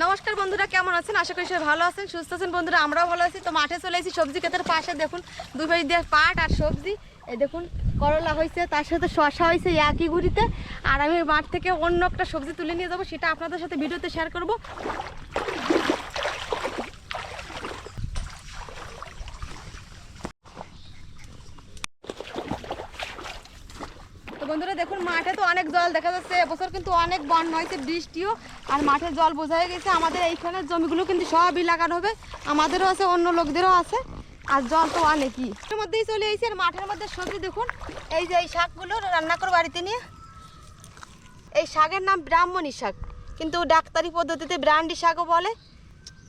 নমস্কার বন্ধুরা, কেমন আছেন? আশা করি সবাই ভালো আছেন, সুস্থ আছেন। বন্ধুরা, আমরাও ভালো আছি। তো মাঠে চলে এসেছি সবজি ক্ষেতের পাশে। দেখুন, দুই ভাই দিয়ে পাট আর সবজি। এই দেখুন, করলা হয়েছে, তার সাথে শশা হয়েছে একই ঘুরিতে আর আমি মাঠ থেকে অন্য একটা সবজি তুলে নিয়ে যাব, সেটা আপনাদের সাথে ভিডিওতে শেয়ার করব। তো বন্ধুরা দেখুন, মাঠে তো অনেক জল দেখা যাচ্ছে। এবছর কিন্তু অনেক বন্যা হয়েছে, বৃষ্টিও, আর মাঠে জল বোঝা গেছে। আমাদের এইখানের জমিগুলো কিন্তু সবই লাগানো হবে। আমাদেরও আছে, অন্য লোকদেরও আছে। আর জল তো অনেকই। এর মধ্যেই চলে এসেছে আর মাঠের মধ্যে সবজি দেখুন। এই যে এই শাকগুলো রান্না করে বাড়িতে নিয়ে। এই শাকের নাম ব্রাহ্মণী শাক। কিন্তু ডাক্তারি পদ্ধতিতে ব্রান্ডি শাকও বলে।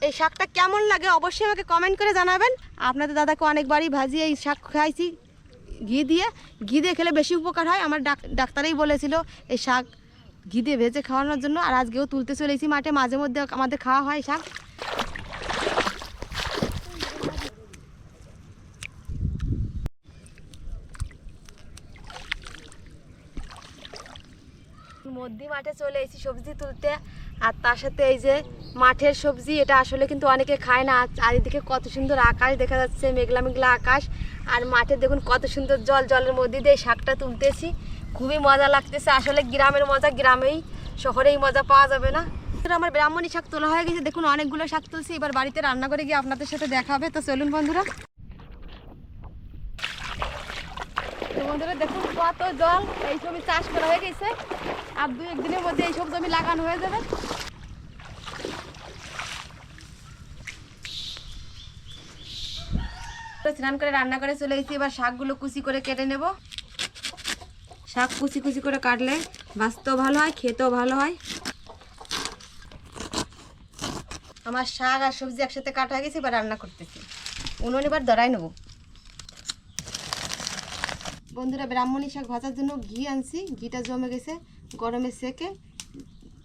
এই শাকটা কেমন লাগে অবশ্যই আমাকে কমেন্ট করে জানাবেন। আপনাদের দাদাকে অনেকবারই ভাজি এই শাক খাইছি। ঘি দিয়ে ঘি দিয়ে খেলে বেশি উপকার হয়। আমার ডাক ডাক্তারই বলেছিল, এই শাক ঘি দিয়ে ভেজে খাওয়ানোর জন্য। আর আজকেও তুলতে চলেছি মাঠে। মাঝে মধ্যে আমাদের খাওয়া হয় শাক। মধ্যে মাঠে চলে এসেছি সবজি তুলতে। আর তার সাথে এই যে মাঠের সবজি, এটা আসলে কিন্তু অনেকে খায় না। চারিদিকে কত সুন্দর আকাশ দেখা যাচ্ছে, মেঘলা মেঘলা আকাশ। আর মাঠে দেখুন কত সুন্দর জল, জলের মধ্যে দিয়ে শাকটা তুলতেছি। খুবই মজা লাগতেছে। আসলে গ্রামের মজা গ্রামেই, শহরেই মজা পাওয়া যাবে না। আমার ব্রাহ্মণী শাক তোলা হয়ে গেছে। দেখুন অনেকগুলো শাক তুলছি। এবার বাড়িতে রান্না করে গিয়ে আপনাদের সাথে দেখাবে তো চলুন বন্ধুরা। বন্ধুরা, দেখুন কত জল এই জমি চাষ করা হয়ে গেছে। আর দু একদিনের মধ্যে এইসব জমি লাগানো হয়ে যাবে। স্নান করে, রান্না করে চলে এসেছি, এবার শাকগুলো কুচি করে কেটে নেব। শাক কুচি কুচি করে কাটলে বাঁচতেও ভালো হয়, খেতেও ভালো হয়। আমার শাক আর সবজি একসাথে কাটা গেছে, এবার রান্না করতেছি। উনুন এবার দড়াই নেব। বন্ধুরা, ব্রাহ্মণী শাক ভাজার জন্য ঘি আনছি, ঘিটা জমে গেছে। গরমে সেকে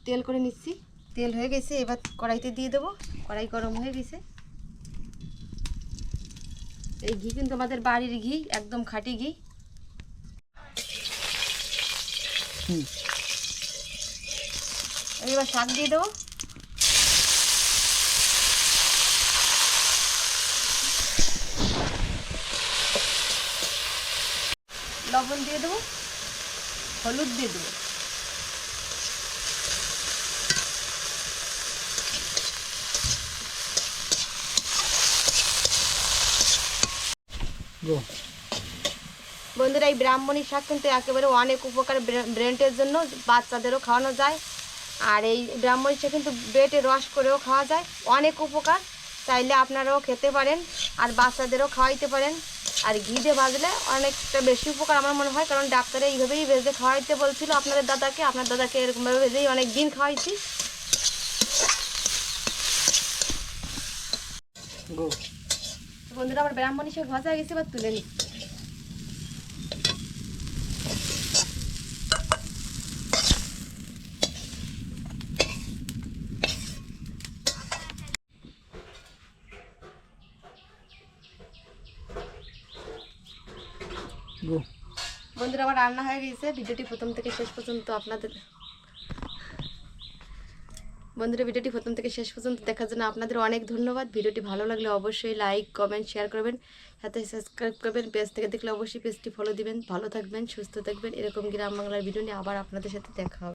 তেল করে নিচ্ছি। তেল হয়ে গেছে এবার কড়াইতে দিয়ে দেবো। কড়াই গরম হয়ে গেছে। এই ঘি কিন্তু আমাদের বাড়ির ঘি একদম খাঁটি ঘি। এবার শাক দিয়ে দেবো। লবণ দিয়ে দেবো হলুদ দিয়ে দেবো। বন্ধুরা এই ব্রাহ্মণী শাক কিন্তু একেবারে অনেক উপকার ব্রেনটের জন্য বাচ্চাদেরও খাওয়ানো যায়। আর এই ব্রাহ্মণী শাক কিন্তু বেটে রস করেও খাওয়া যায় অনেক উপকার। চাইলে আপনারাও খেতে পারেন আর বাচ্চাদেরও খাওয়াইতে পারেন। আর ঘি দিয়ে ভাজলে অনেকটা বেশি উপকার আমার মনে হয় কারণ ডাক্তারে এইভাবেই ভেজে খাওয়াইতে বলছিল আপনাদের দাদাকে। আপনার দাদাকে এরকমভাবে ভেজেই অনেক দিন খাওয়াইছি বন্ধুরা আমার ব্রাহ্মণী শাক ভাজা গেছে এবার তুলে নিচ্ছি বন্ধুরা আমার রান্না হয়ে গেছে ভিডিওটি প্রথম থেকে শেষ পর্যন্ত আপনাদের বন্ধুরা, ভিডিওটি প্রথম থেকে শেষ পর্যন্ত দেখার জন্য আপনাদের অনেক ধন্যবাদ। ভিডিওটি ভালো লাগলে অবশ্যই লাইক, কমেন্ট, শেয়ার করবেন। সাথে সাবস্ক্রাইব করবেন, পেজ থেকে দেখলে অবশ্যই পেজটি ফলো দিবেন। ভালো থাকবেন, সুস্থ থাকবেন। এরকম গ্রাম বাংলার ভিডিও নিয়ে আবার আপনাদের সাথে দেখা হবে।